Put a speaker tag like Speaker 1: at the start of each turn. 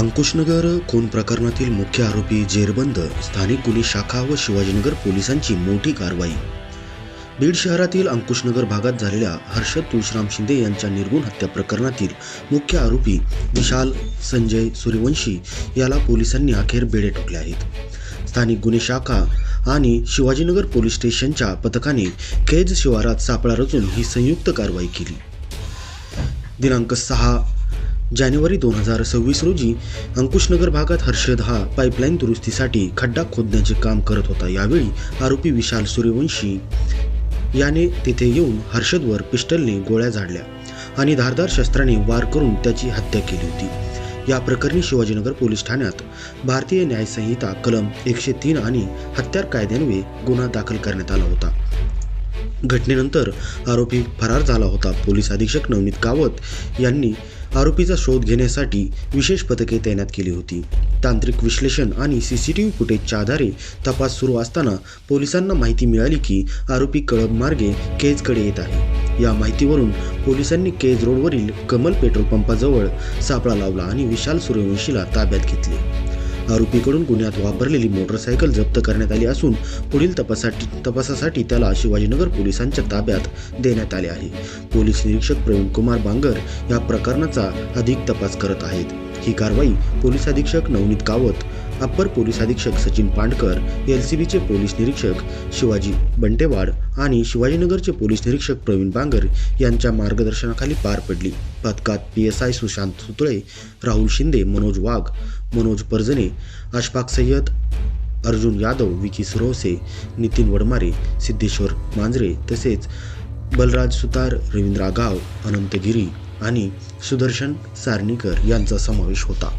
Speaker 1: अंकुशनगर खून प्रकरणातील मुख्य आरोपी जेरबंद स्थानिक गुन्हे शाखा व शिवाजीनगर पोलिसांची मोठी कारवाई. बीड शहरातील अंकुशनगर भागात झालेल्या हर्षद तुळशीराम शिंदे यांच्या निर्गुण हत्या प्रकरणातील मुख्य आरोपी विशाल संजय सूर्यवंशी याला पोलिसांनी अखेर बेडे ठोकले आहेत. स्थानिक गुन्हे शाखा आणि शिवाजीनगर पोलीस स्टेशनच्या पथकाने केज शिवारात सापळा रचून ही संयुक्त कारवाई केली. दिनांक सहा जानेवारी दोन हजार सव्वीस रोजी अंकुशनगर भागात हर्षद हा पाईपलाईन दुरुस्तीसाठी खड्डा खोदण्याचे काम करत होता. यावेळी आरोपी विशाल सूर्यवंशी याने तिथे येऊन हर्षदवर पिस्टलने गोळ्या झाडल्या आणि धारदार शस्त्राने वार करून त्याची हत्या केली होती. या प्रकरणी शिवाजीनगर पोलीस ठाण्यात भारतीय न्यायसंहिता कलम एकशे तीन आणि हत्यार कायद्यान्वये गुन्हा दाखल करण्यात आला होता. घटनेनंतर आरोपी फरार झाला होता. पोलीस अधीक्षक नवनीत कावत यांनी आरोपीचा शोध घेण्यासाठी विशेष पथके तैनात केली होती. तांत्रिक विश्लेषण आणि सी सी टी व्ही फुटेजच्या आधारे तपास सुरू असताना पोलिसांना माहिती मिळाली की आरोपी कळब मार्गे केजकडे येत आहे. या माहितीवरून पोलिसांनी केज रोडवरील कमल पेट्रोल पंपाजवळ सापळा लावला आणि विशाल सूर्यवंशीला ताब्यात घेतले. आरोपीकडून गुन्ह्यात वापरलेली मोटरसायकल जप्त करण्यात आली असून पुढील तपासाठी तपासासाठी त्याला शिवाजीनगर पोलिसांच्या ताब्यात देण्यात आले आहे. पोलीस निरीक्षक प्रवीण कुमार बांगर या प्रकरणाचा अधिक तपास करत आहेत. ही कारवाई पोलीस अधीक्षक नवनीत कावत अप्पर पोलीस अधीक्षक सचिन पांडकर एल सी बीचे पोलीस निरीक्षक शिवाजी बंटेवाड आणि शिवाजीनगरचे पोलीस निरीक्षक प्रवीण बांगर यांच्या मार्गदर्शनाखाली पार पडली. पथकात P S I Sushant Sutale Rahul Shinde Manoj Wagh Manoj Parjane Ashfaq Sayyed Arjun Yadav Vicky Surwase Nitin Wadmare Siddheshwar Manjare तसेच बलराज सुतार रवींद्र आगाव अनंत गिरी आणि सुदर्शन सारणीकर यांचा समावेश होता.